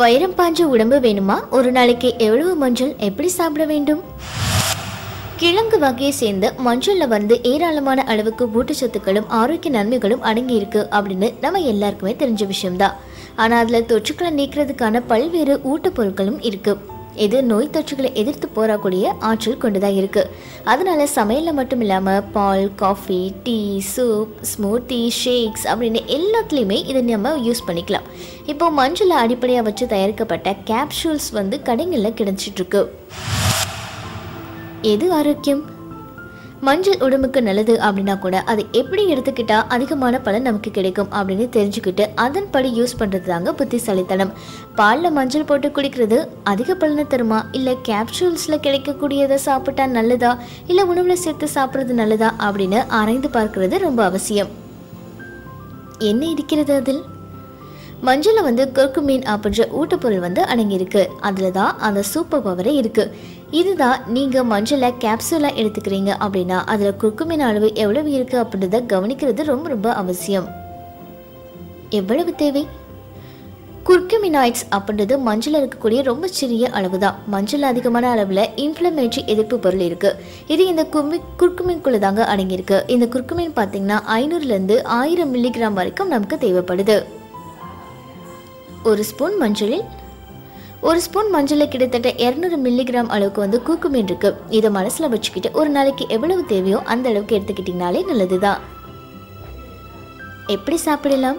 வைரம் பாஞ்ச உடம்பு வேணுமா? ஒரு நாளைக்கு எவ்வளவு மஞ்சள் எப்படி சாப்பிட வேண்டும்? கிழங்கு வகையை சேர்ந்த மஞ்சள்ல வந்து ஏராளமான அளவுக்கு ஊட்டச்சத்துக்களும் ஆரோக்கிய நன்மைகளும் அடங்கி இருக்கு அப்படின்னு நம்ம எல்லாருக்குமே தெரிஞ்ச விஷயம்தான். ஆனால் அதில் தொற்றுக்களை நீக்கிறதுக்கான பல்வேறு ஊட்டப்பொருட்களும் இருக்குது இது நோய் தொற்றுகளை எதிர்த்து போராக்கூடிய ஆற்றல் கொண்டுதான் இருக்கு. அதனால சமையலில் மட்டும் இல்லாமல் பால் coffee tea soup smoothie shakes அப்படின்னு எல்லாத்துலேயுமே இதை நம்ம யூஸ் பண்ணிக்கலாம். இப்போ மஞ்சளை அடிப்படையாக வச்சு தயாரிக்கப்பட்ட கேப்சூல்ஸ் வந்து கடைகளில் கிடைச்சிட்ருக்கு எது ஆரோக்கியம்? மஞ்சள் உடம்புக்கு நல்லது அப்படின்னா கூட அதை எப்படி எடுத்துக்கிட்டா அதிகமான பலன் நமக்கு கிடைக்கும் அப்படின்னு தெரிஞ்சுக்கிட்டு அதன்படி யூஸ் பண்ணுறது தாங்க புத்திசாலித்தனம். பாலில் மஞ்சள் போட்டு குடிக்கிறது அதிக பலனை தருமா? இல்லை கேப்சூல்ஸில் கிடைக்கக்கூடியதை சாப்பிட்டா நல்லதா? இல்லை உணவில் சேர்த்து சாப்பிட்றது நல்லதா? அப்படின்னு ஆராய்ந்து பார்க்கிறது ரொம்ப அவசியம். என்ன இருக்கிறது அதில்? மஞ்சளில் வந்து கர்க்குமீன் அப்படின்ற ஊட்டப்பொருள் வந்து அடங்கியிருக்கு. அதில் தான் அந்த சூப்பர் பவரே இருக்குது இதுதான் நீங்கள் மஞ்சளை கேப்சூலாக எடுத்துக்கிறீங்க அப்படின்னா அதில் குர்க்குமீன் அளவு எவ்வளவு இருக்குது அப்படின்றத கவனிக்கிறது ரொம்ப ரொம்ப அவசியம். எவ்வளவு தேவை? குர்குமினாய்ட்ஸ் அப்படின்றது மஞ்சள் இருக்கக்கூடிய ரொம்ப சிறிய அளவு தான் மஞ்சள் அதிகமான அளவில் இன்ஃப்ளமேட்ரி எதிர்ப்பு பொருள் இருக்குது இது இந்த குமி குர்குமின்குள்ள தாங்க அடங்கியிருக்கு. இந்த குர்குமின் பார்த்தீங்கன்னா ஐநூறுலேருந்து ஆயிரம் மில்லிகிராம் வரைக்கும் நமக்கு தேவைப்படுது. ஒரு ஸ்பூன் மஞ்சளில் ஒரு ஸ்பூன் மஞ்சளில் கிட்டத்தட்ட இரநூறு மில்லிகிராம் அளவுக்கு வந்து கூக்குமீன் இருக்கு. இதை மனசில் வச்சுக்கிட்டு ஒரு நாளைக்கு எவ்வளவு தேவையோ அந்த அளவுக்கு எடுத்துக்கிட்டிங்கனாலே நல்லது தான் எப்படி சாப்பிடலாம்?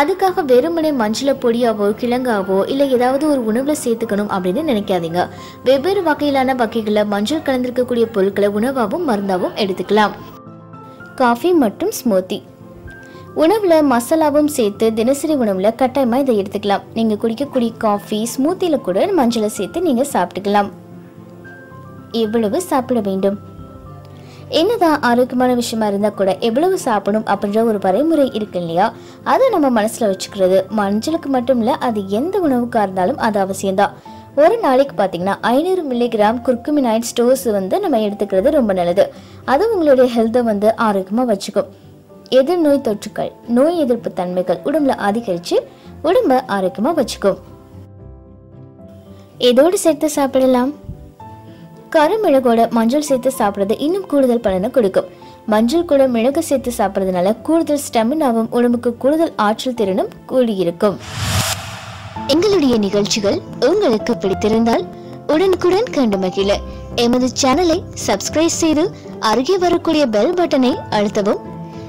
அதுக்காக வெறுமனே மஞ்சளை பொடியாவோ கிழங்காவோ இல்லை ஏதாவது ஒரு உணவில் சேர்த்துக்கணும் அப்படின்னு நினைக்காதீங்க. வெவ்வேறு வகையிலான வகைகளில் மஞ்சள் கலந்திருக்கக்கூடிய பொருட்களை உணவாகவும் மருந்தாகவும் எடுத்துக்கலாம். காஃபி மற்றும் ஸ்மூத்தி. உணவில் மசாலாவும் சேர்த்து தினசரி உணவில் கட்டாயமாக இதை எடுத்துக்கலாம். நீங்கள் குடிக்கக்கூடிய காஃபி ஸ்மூத்தியில் கூட மஞ்சளை சேர்த்து நீங்கள் சாப்பிட்டுக்கலாம். எவ்வளவு சாப்பிட வேண்டும்? என்னதான் ஆரோக்கியமான விஷயமா இருந்தால் கூட எவ்வளவு சாப்பிடணும் அப்படின்ற ஒரு வரைமுறை இருக்கு இல்லையா? அதை நம்ம மனசில் வச்சுக்கிறது. மஞ்சளுக்கு மட்டும் இல்லை அது எந்த உணவுக்காக இருந்தாலும் அது அவசியம்தான். ஒரு நாளைக்கு பார்த்தீங்கன்னா ஐநூறு மில்லிகிராம் குர்குமினாய்ட் ஸ்டோர்ஸ் வந்து நம்ம எடுத்துக்கிறது ரொம்ப நல்லது. அது உங்களுடைய ஹெல்த்தை வந்து ஆரோக்கியமாக வச்சுக்கும். எதிர் நோய் தொற்றுக்கள் நோய் எதிர்ப்பு தன்மைகள் உடம்புல அதிகரித்து உடம்ப ஆரோக்கியமாக வச்சுக்கும். எதோடு சேர்த்து சாப்பிடலாம். கருமிளகோட மஞ்சள் சேர்த்து சாப்பிட்றது இன்னும் கூடுதல் பலனை கொடுக்கும். மஞ்சள் கூட மிளகு சேர்த்து சாப்பிட்றதுனால கூடுதல் ஸ்டெமினாவும் உடம்புக்கு கூடுதல் ஆற்றல் திறனும் கூடியிருக்கும். எங்களுடைய நிகழ்ச்சிகள் உங்களுக்கு பிடித்திருந்தால் உடனுக்குடன் கண்டு மகிழ. எமது சேனலை சப்ஸ்கிரைப் செய்து அருகே வரக்கூடிய பெல் பட்டனை அழுத்தவும்